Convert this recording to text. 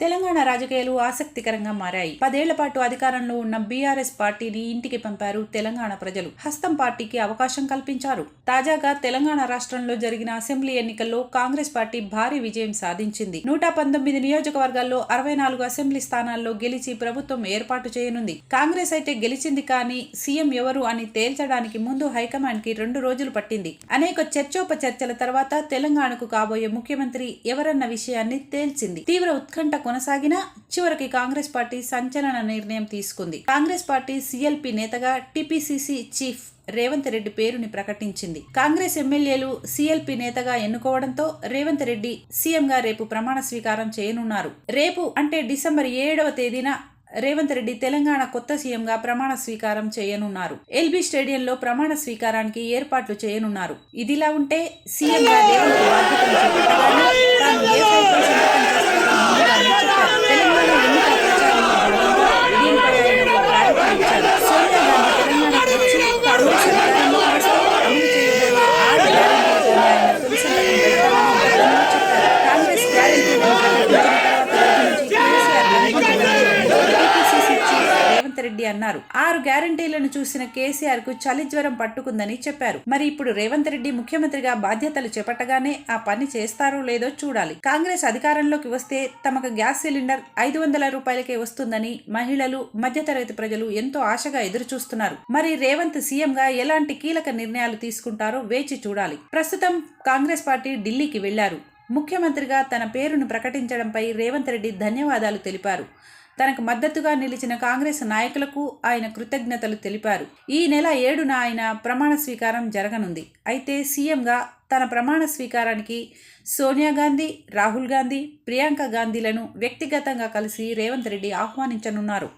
తెలంగాణ రాజకీయాలు ఆసక్తికరంగా మారాయి. పదేళ్ళ పాటు అధికారంలో ఉన్న బీఆర్ఎస్ పార్టీని ఇంటికి పంపారు తెలంగాణ ప్రజలు. హస్తం పార్టీకి అవకాశం కల్పించారు. తాజాగా తెలంగాణ రాష్ట్రంలో జరిగిన అసెంబ్లీ ఎన్నికల్లో కాంగ్రెస్ పార్టీ భారీ విజయం సాధించింది. నూట పంతొమ్మిది నియోజకవర్గాల్లో అరవై నాలుగు అసెంబ్లీ స్థానాల్లో గెలిచి ప్రభుత్వం ఏర్పాటు చేయనుంది. కాంగ్రెస్ అయితే గెలిచింది కానీ సీఎం ఎవరు అని తేల్చడానికి ముందు హైకమాండ్కి రెండు రోజులు పట్టింది. అనేక చర్చోపచర్చల తర్వాత తెలంగాణకు కాబోయే ముఖ్యమంత్రి ఎవరన్న విషయాన్ని తేల్చింది. తీవ్ర ఉత్కంఠ కొనసాగినా చివరికి కాంగ్రెస్ పార్టీ సంచలన నిర్ణయం తీసుకుంది. కాంగ్రెస్ పార్టీ సీఎల్పీ నేతగా టిపిసిసి చీఫ్ రేవంత్ రెడ్డి పేరుని ప్రకటించింది. కాంగ్రెస్ ఎమ్మెల్యేలు సీఎల్పీ నేతగా ఎన్నుకోవడంతో రేవంత్ రెడ్డి సీఎంగా రేపు ప్రమాణ స్వీకారం చేయనున్నారు. రేపు అంటే డిసెంబర్ ఏడవ తేదీన రేవంత్ రెడ్డి తెలంగాణ కొత్త సీఎంగా ప్రమాణ స్వీకారం చేయనున్నారు. ఎల్బీ స్టేడియంలో ప్రమాణ స్వీకారానికి ఏర్పాట్లు చేయనున్నారు. ఇదిలా ఉంటే సీఎంగా రేవంత్ బాధ్యతలు చేపట్టగానే తాను ఏ ఫైల్పై సంతకం చేస్తానో ముందుగానే చెప్పారు. తెలంగాణ ఎన్నికల ప్రచారంలో భాగంగా దీనిపై ఆయన ఒక ప్రకటన ఇచ్చారు. సోనియా గాంధీ తెలంగాణకు వచ్చి కాంగ్రెస్ అధికారంలోకి వస్తే అమలు చేయబోయే ఆరు గ్యారెంటీలపై ఆయన తొలి సంతకం పెడతానని గతంలో చెప్పారు. కాంగ్రెస్ గ్యారెంటీలను ప్రకటించిన తర్వాత రోజు నుంచి కేసీఆర్ వెనుకబడ్డారు. టీపీసీసీ చీఫ్ రేవంత్ రెడ్డి అన్నారు. ఆరు గ్యారంటీలను చూసిన కేసీఆర్కు చలి జ్వరం పట్టుకుందని చెప్పారు. మరి ఇప్పుడు రేవంత్ రెడ్డి ముఖ్యమంత్రిగా బాధ్యతలు చేపట్టగానే ఆ పని చేస్తారో లేదో చూడాలి. కాంగ్రెస్ అధికారంలోకి వస్తే తమకు గ్యాస్ సిలిండర్ ఐదు వందల రూపాయలకే వస్తుందని మహిళలు మధ్యతరగతి ప్రజలు ఎంతో ఆశగా ఎదురు చూస్తున్నారు మరి రేవంత్ సీఎంగా ఎలాంటి కీలక నిర్ణయాలు తీసుకుంటారో వేచి చూడాలి. ప్రస్తుతం కాంగ్రెస్ పార్టీ ఢిల్లీకి వెళ్ళారు. ముఖ్యమంత్రిగా తన పేరును ప్రకటించడంపై రేవంత్ రెడ్డి ధన్యవాదాలు తెలిపారు. తనకు మద్దతుగా నిలిచిన కాంగ్రెస్ నాయకులకు ఆయన కృతజ్ఞతలు తెలిపారు. ఈ నెల ఏడున ఆయన ప్రమాణ స్వీకారం జరగనుంది. అయితే సీఎంగా తన ప్రమాణ స్వీకారానికి సోనియా గాంధీ రాహుల్ గాంధీ ప్రియాంక గాంధీలను వ్యక్తిగతంగా కలిసి రేవంత్ రెడ్డి ఆహ్వానించనున్నారు.